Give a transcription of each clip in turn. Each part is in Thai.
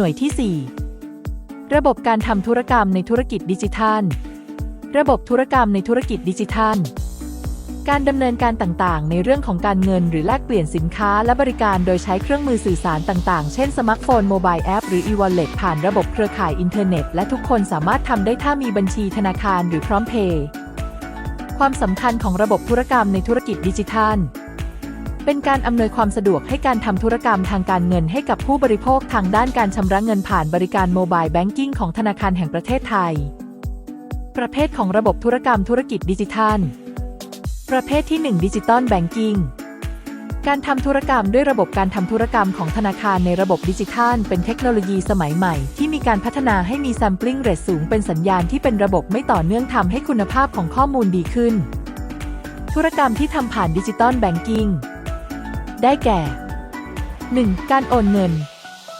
หน่วยที่ 4 ระบบการทำธุรกรรมในธุรกิจดิจิทัล ระบบธุรกรรมในธุรกิจดิจิทัล การดำเนินการต่างๆ ในเรื่องของการเงินหรือแลกเปลี่ยนสินค้าและบริการโดยใช้เครื่องมือสื่อสารต่างๆ เช่นสมาร์ทโฟนโมบายแอปหรือ e-wallet ผ่านระบบเครือข่ายอินเทอร์เน็ต และทุกคนสามารถทำได้ถ้ามีบัญชีธนาคารหรือพร้อมเพย์ความสำคัญของระบบธุรกรรมในธุรกิจดิจิทัล เป็นการอำนวยความสะดวกให้การทำธุรกรรมทางการเงินให้กับผู้บริโภคทางด้านการชำระเงินผ่านบริการโมบายแบงกิ้งของธนาคารแห่งประเทศไทย ประเภทของระบบธุรกรรมธุรกิจดิจิทัล ประเภทที่1ดิจิตอลแบงกิ้งการทำธุรกรรมด้วยระบบการทำธุรกรรมของธนาคารในระบบดิจิทัล เป็นเทคโนโลยีสมัยใหม่ที่มีการพัฒนาให้มี sampling rate สูงเป็นสัญญาณที่เป็นระบบไม่ต่อเนื่องทำให้คุณภาพของข้อมูลดีขึ้น ธุรกรรมที่ทำผ่านดิจิตอลแบงกิ้ง ได้แก่ 1. การโอนเงิน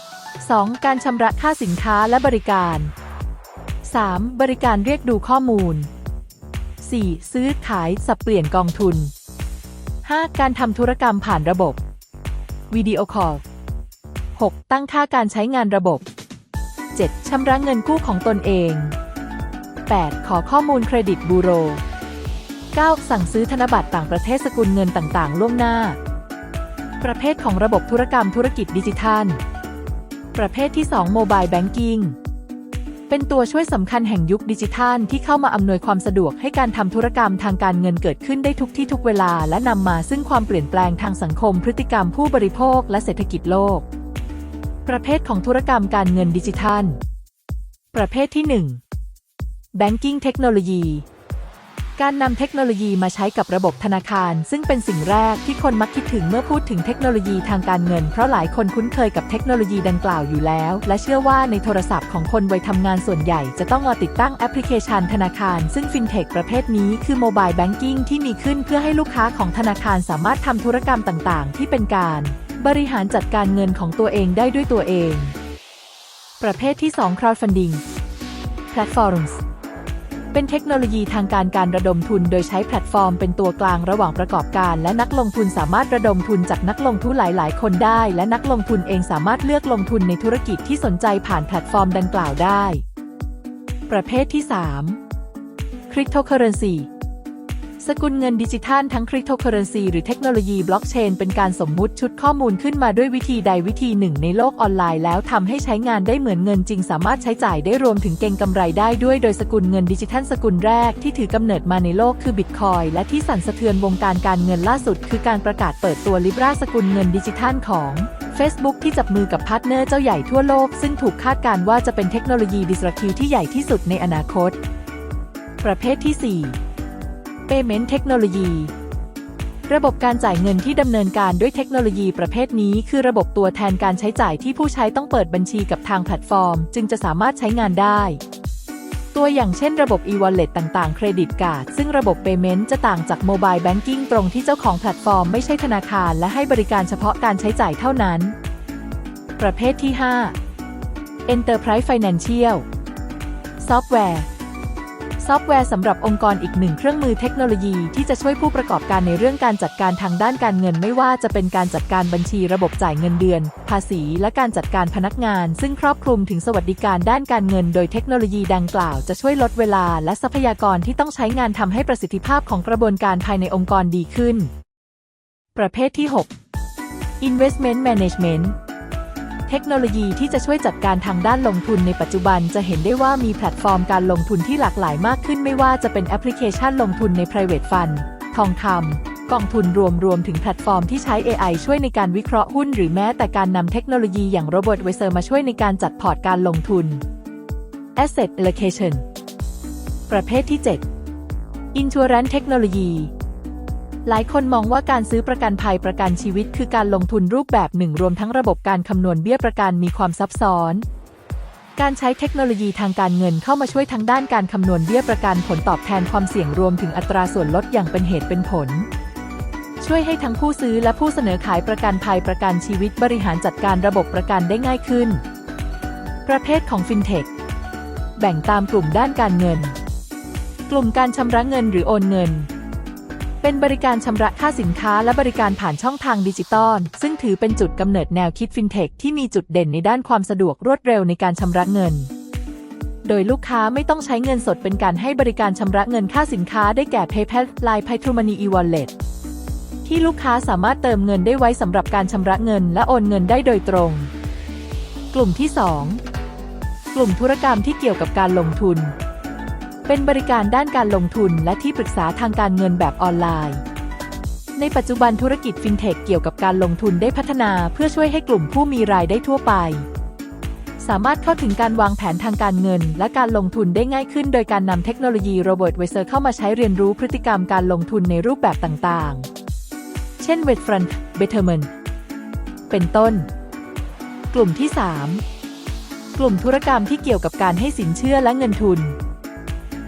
2. การชำระค่าสินค้าและบริการ 3. บริการเรียกดูข้อมูล 4. ซื้อขายสับเปลี่ยนกองทุน 5. การทำธุรกรรมผ่านระบบ วิดีโอคอล 6. ตั้งค่าการใช้งานระบบ 7. ชำระเงินกู้ของตนเอง 8. ขอข้อมูลเครดิตบูโร 9. สั่งซื้อธนบัตรต่างประเทศสกุลเงินต่างๆ ล่วงหน้า ประเภทของระบบธุรกรรมธุรกิจดิจิทัล ประเภทที่2โมบายแบงกิ้งเป็นตัวช่วยสำคัญแห่งยุคดิจิทัลที่เข้ามาอำนวยความสะดวกให้การทำธุรกรรมทางการเงินเกิดขึ้นได้ทุกที่ทุกเวลา และนำมาซึ่งความเปลี่ยนแปลงทางสังคม พฤติกรรมผู้บริโภค และเศรษฐกิจโลก ประเภทของธุรกรรมการเงินดิจิทัล ประเภทที่ 1 Banking Technology การนำเทคโนโลยีมาใช้กับระบบธนาคาร ซึ่งเป็นสิ่งแรกที่คนมักคิดถึงเมื่อพูดถึงเทคโนโลยีทางการเงิน เพราะหลายคนคุ้นเคยกับเทคโนโลยีดังกล่าวอยู่แล้ว และเชื่อว่าในโทรศัพท์ของคนวัยทำงานส่วนใหญ่ จะต้องมาติดตั้งแอปพลิเคชันธนาคาร ซึ่งฟินเทคประเภทนี้คือโมบายแบงกิ้งที่มีขึ้นเพื่อให้ลูกค้าของธนาคารสามารถทำธุรกรรมต่าง ๆ ที่เป็นการ บริหารจัดการเงินของตัวเองได้ด้วยตัวเอง ประเภทที่ 2 crowdfunding platforms เป็นเทคโนโลยีทางการการระดมทุน โดยใช้แพลตฟอร์มเป็นตัวกลางระหว่างประกอบการ และนักลงทุนสามารถระดมทุนจากนักลงทุนหลาย ๆ คนได้ และนักลงทุนเองสามารถเลือกลงทุนในธุรกิจที่สนใจผ่านแพลตฟอร์มดังกล่าวได้ ประเภทที่ 3 Cryptocurrency สกุลเงินดิจิทัลทั้งคริปโตเคอเรนซีหรือเทคโนโลยีบล็อกเชนเป็นการสมมุติชุดข้อมูลขึ้นมาด้วยวิธีใดวิธีหนึ่งในโลกออนไลน์แล้วทำให้ใช้งานได้เหมือนเงินจริง สามารถใช้จ่ายได้รวมถึงเก็งกำไรได้ด้วยโดยสกุลเงินดิจิทัลสกุลแรกที่ถือกำเนิดมาในโลกคือบิตคอยและที่สั่นสะเทือนวงการการเงินล่าสุด คือการประกาศเปิดตัวลิบราสกุลเงินดิจิทัลของ Facebook ที่จับมือกับพาร์ทเนอร์เจ้าใหญ่ทั่วโลก ซึ่งถูกคาดการณ์ว่าจะเป็นเทคโนโลยีดิสรัปทีที่ใหญ่ที่สุดในอนาคต ประเภทที่ 4 Payment Technology ระบบการจ่ายเงินที่ดำเนินการด้วยเทคโนโลยีประเภทนี้ คือระบบตัวแทนการใช้จ่ายที่ผู้ใช้ต้องเปิดบัญชีกับทางแพลตฟอร์ม จึงจะสามารถใช้งานได้ ตัวอย่างเช่นระบบ e-wallet ต่างๆ เครดิตการ์ดซึ่งระบบ Payment จะต่างจาก Mobile Banking ตรงที่เจ้าของแพลตฟอร์มไม่ใช่ธนาคาร และให้บริการเฉพาะการใช้จ่ายเท่านั้น ประเภทที่ 5 Enterprise Financial Software ซอฟต์แวร์สำหรับองค์กรอีกหนึ่งเครื่องมือเทคโนโลยีที่จะช่วยผู้ประกอบการในเรื่องการจัดการทางด้านการเงินไม่ว่าจะเป็นการจัดการบัญชีระบบจ่ายเงินเดือน ภาษี และการจัดการพนักงาน ซึ่งครอบคลุมถึงสวัสดิการด้านการเงิน โดยเทคโนโลยีดังกล่าวจะช่วยลดเวลาและทรัพยากรที่ต้องใช้งานทำให้ประสิทธิภาพของกระบวนการภายในองค์กรดีขึ้น ประเภทที่ 6 Investment Management เทคโนโลยีที่จะช่วยจัดการทางด้านลงทุนในปัจจุบันจะเห็นได้ว่ามีแพลตฟอร์มการลงทุนที่หลากหลายมากขึ้นไม่ว่าจะเป็นแอปพลิเคชันลงทุนใน private fund ทองคำกองทุนรวมรวมถึงแพลตฟอร์มที่ใช้ AI ช่วยในการวิเคราะห์หุ้นหรือแม้แต่การนำเทคโนโลยีอย่าง Robot w i s e r มาช่วยในการจัดพอร์ตการลงทุน Asset Allocation ประเภทที่ 7 Insurance Technology หลายคนมองว่าการซื้อประกันภัยประกันชีวิต คือการลงทุนรูปแบบหนึ่ง รวมทั้งระบบการคำนวณเบี้ยประกันมีความซับซ้อน การใช้เทคโนโลยีทางการเงินเข้ามาช่วยทั้งด้านการคำนวณเบี้ยประกันผลตอบแทนความเสี่ยงรวมถึงอัตราส่วนลดอย่างเป็นเหตุเป็นผล ช่วยให้ทั้งผู้ซื้อและผู้เสนอขายประกันภัยประกันชีวิตบริหารจัดการระบบประกันได้ง่ายขึ้น ประเภทของฟินเทคแบ่งตามกลุ่มด้านการเงิน กลุ่มการชำระเงินหรือโอนเงิน เป็นบริการชำระค่าสินค้าและบริการผ่านช่องทางดิจิตอล ซึ่งถือเป็นจุดกำเนิดแนวคิดฟินเทคที่มีจุดเด่นในด้านความสะดวกรวดเร็วในการชำระเงิน โดยลูกค้าไม่ต้องใช้เงินสดเป็นการให้บริการชำระเงินค่าสินค้าได้แก่ PayPal Line p a y t r u Money e-wallet ที่ลูกค้าสามารถเติมเงินได้ไว้สำหรับการชำระเงินและโอนเงินได้โดยตรง กลุ่มที่ 2 กลุ่มธุรกรรมที่เกี่ยวกับการลงทุน เป็นบริการด้านการลงทุนและที่ปรึกษาทางการเงินแบบออนไลน์ ในปัจจุบันธุรกิจฟินเทคเกี่ยวกับการลงทุนได้พัฒนาเพื่อช่วยให้กลุ่มผู้มีรายได้ทั่วไป สามารถเข้าถึงการวางแผนทางการเงิน และการลงทุนได้ง่ายขึ้น โดยการนำเทคโนโลยีโรบอทเวเซอร์เข้ามาใช้เรียนรู้พฤติกรรมการลงทุนในรูปแบบต่างๆ เช่น w e t f r o n t Betterment เป็นต้น กลุ่มที่ 3 กลุ่มธุรกรรมที่เกี่ยวกับการให้สินเชื่อและเงินทุน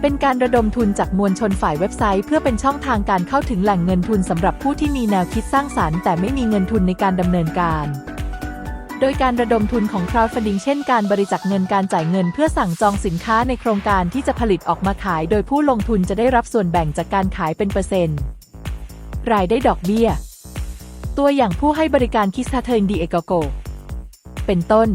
เป็นการระดมทุนจากมวลชนฝ่ายเว็บไซต์ เพื่อเป็นช่องทางการเข้าถึงแหล่งเงินทุนสำหรับผู้ที่มีแนวคิดสร้างสารรค์ แต่ไม่มีเงินทุนในการดำเนินการ โดยการระดมทุนของ crowdfunding เช่นการบริจาคเงินการจ่ายเงินเพื่อสั่งจองสินค้าในโครงการที่จะผลิตออกมาขาย โดยผู้ลงทุนจะได้รับส่วนแบ่งจากการขายเป็นเปอร์เซ็นต์ รายได้ดอกเบี้ย ตัวอย่างผู้ให้บริการคิสทาเทิงดีเอกโก เป็นต้น